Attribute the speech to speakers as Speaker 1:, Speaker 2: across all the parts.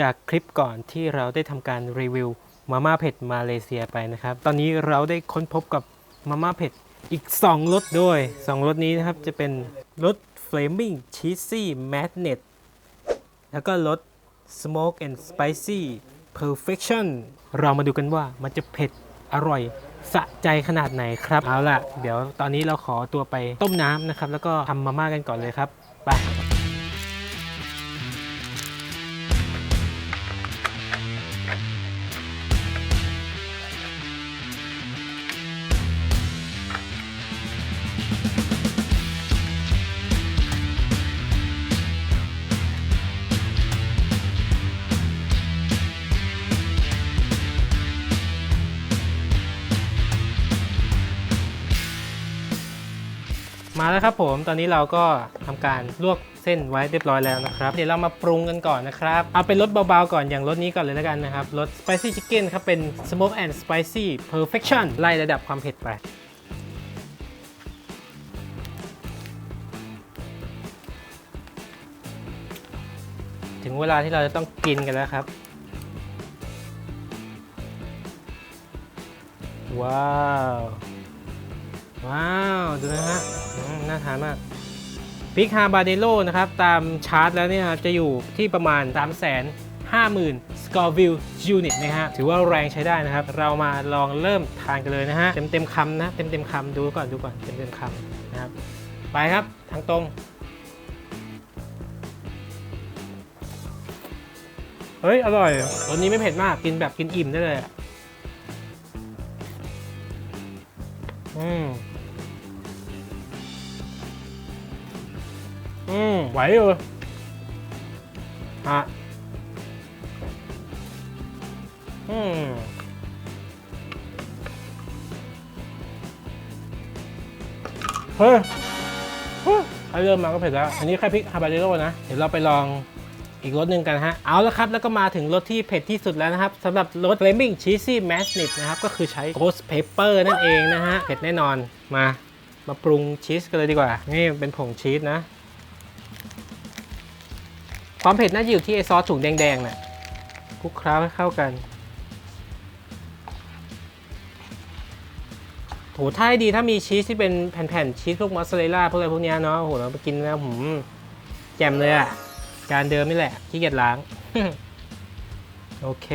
Speaker 1: จากคลิปก่อนที่เราได้ทำการรีวิวมาม่าเผ็ดมาเลเซียไปนะครับ ตอนนี้เราได้ค้นพบกับมาม่าเผ็ดอีก 2รสด้วย 2รสนี้นะครับจะเป็นรส Flaming Cheesy Magnet แล้วก็รส Smoke and Spicy Perfection เรามาดูกันว่ามันจะเผ็ดอร่อยสะใจขนาดไหนครับ เอาล่ะ เดี๋ยวตอนนี้เราขอตัวไปต้มน้ำนะครับ แล้วก็ทำมาม่ากันก่อนเลยครับ ไป มาแล้วครับผมตอนนี้เราก็ทำการลวกเส้นไว้เรียบร้อยแล้วนะครับ เดี๋ยวเรามาปรุงกันก่อนนะครับ เอาเป็นรสเบาๆก่อนอย่างรสนี้ก่อนเลยแล้วกันนะครับรส spicy chicken ครับเป็น smoke and spicy perfection ไล่ระดับความเผ็ดไปถึงเวลาที่เราจะต้องกินกันแล้วครับ ว้าว น่าทานมากพิกฮาบาเดโลนะครับ ตามชาร์ตแล้วเนี่ยจะอยู่ที่ประมาณ 3 5 0 0 0 0 Scoville Unit นะฮะ ถือว่าแรงใช้ได้นะครับ เรามาลองเริ่มทานกันเลยนะฮะ เต็มเต็มคำนะ เต็มเต็มคำดูก่อนดูก่อนเต็มเต็มคำนะครับ ไปครับทางตรงเฮ้ย อร่อยรสนี้ไม่เผ็ดมากกินแบบกินอิ่มได้เลยอืม อืมไหวอยู่ฮะอืมเฮ้ยเฮ้ยถ้าเริ่มมาก็เผ็ดแล้ว อันนี้แค่พริกฮาบาเนโร่นะ เดี๋ยวเราไปลองอีกรสหนึ่งกันฮะ เอาละครับ แล้วก็มาถึงรสที่เผ็ดที่สุดแล้วนะครับสำหรับรส Flaming Cheesy Magnet นะครับ ก็คือใช้ Ghost Pepper นั่นเองนะฮะ เผ็ดแน่นอน มา มาปรุงชีสกันเลยดีกว่า นี่เป็นผงชีสนะ ความเผ็ดน่าจะอยู่ที่ไอซอสถุงแดงๆน่ะคลุกเคล้าให้เข้ากันโหถ้าให้ดีถ้ามีชีสที่เป็นแผ่นๆชีสพวกมอสซาเรลล่าพวกอะไรพวกเนี้ยเนาะโหเราไปกินแล้วผมแจ่มเลยอะจานเดิมนี่แหละที่เกียจล้าง โอเค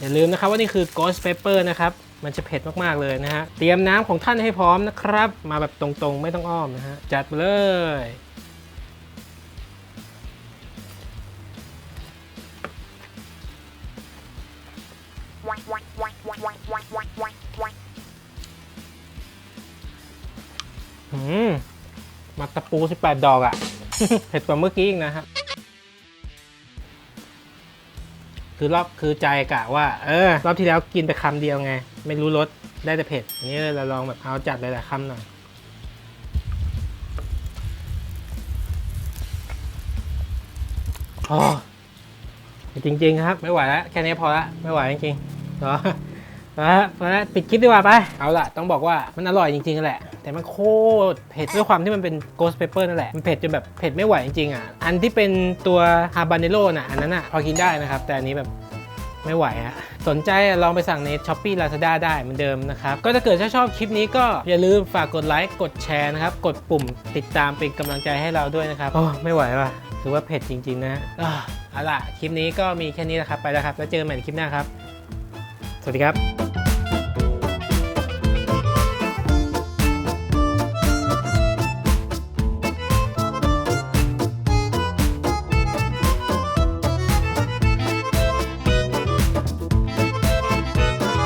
Speaker 1: อย่าลืมนะครับว่านี่คือ Ghost Pepper นะครับ มันจะเผ็ดมากๆเลยนะฮะ เตรียมน้ำของท่านให้พร้อมนะครับ มาแบบตรงๆ ไม่ต้องอ้อมนะฮะ จัดเลยืมมาตะปู 18 ดอกอะ่ะ เผ็ดกว่าเมื่อกี้อีกนะครับ คือรอบคือใจกะว่า เออ รอบที่แล้วกินไปคำเดียวไง ไม่รู้รสได้แต่เผ็ด อันนี้เราลองแบบเอาจัดหลายๆคำหน่อยอ๋อจริง ๆ ครับ ไม่ไหวแล้ว แค่นี้พอละไม่ไหวจริงๆเหรอ พอละพอละปิดคลิปดีกว่าไป เอาล่ะ ต้องบอกว่ามันอร่อยจริงๆแหละ แต่มันโคตรเผ็ดด้วยความที่มันเป็น ghost pepper นั่นแหละ มันเผ็ดจนแบบเผ็ดไม่ไหวจริงๆอะ อันที่เป็นตัวฮาบาเนโ o น่ะ อันนั้นอะพอกินได้นะครับ แต่อันนี้แบบไม่ไหวฮะ สนใจลองไปสั่งใน s h อ p e e Lazada ได้เหมือนเดิมนะครับ ก็ถ้าเกิดถ้าชอบคลิปนี้ก็อย่าลืมฝากกดไลค์ กดแชร์นะครับ กดปุ่มติดตามเป็นกำลังใจให้เราด้วยนะครับ โอ้ไม่ไหวว่ะ ถือว่าเผ็ดจริง ๆ นะอะเอาล่ะ คลิปนี้ก็มีแค่นี้นะครับ ไปแล้วครับ แล้วเจอกันใหม่ในคลิปหน้าครับ สวัสดีครับ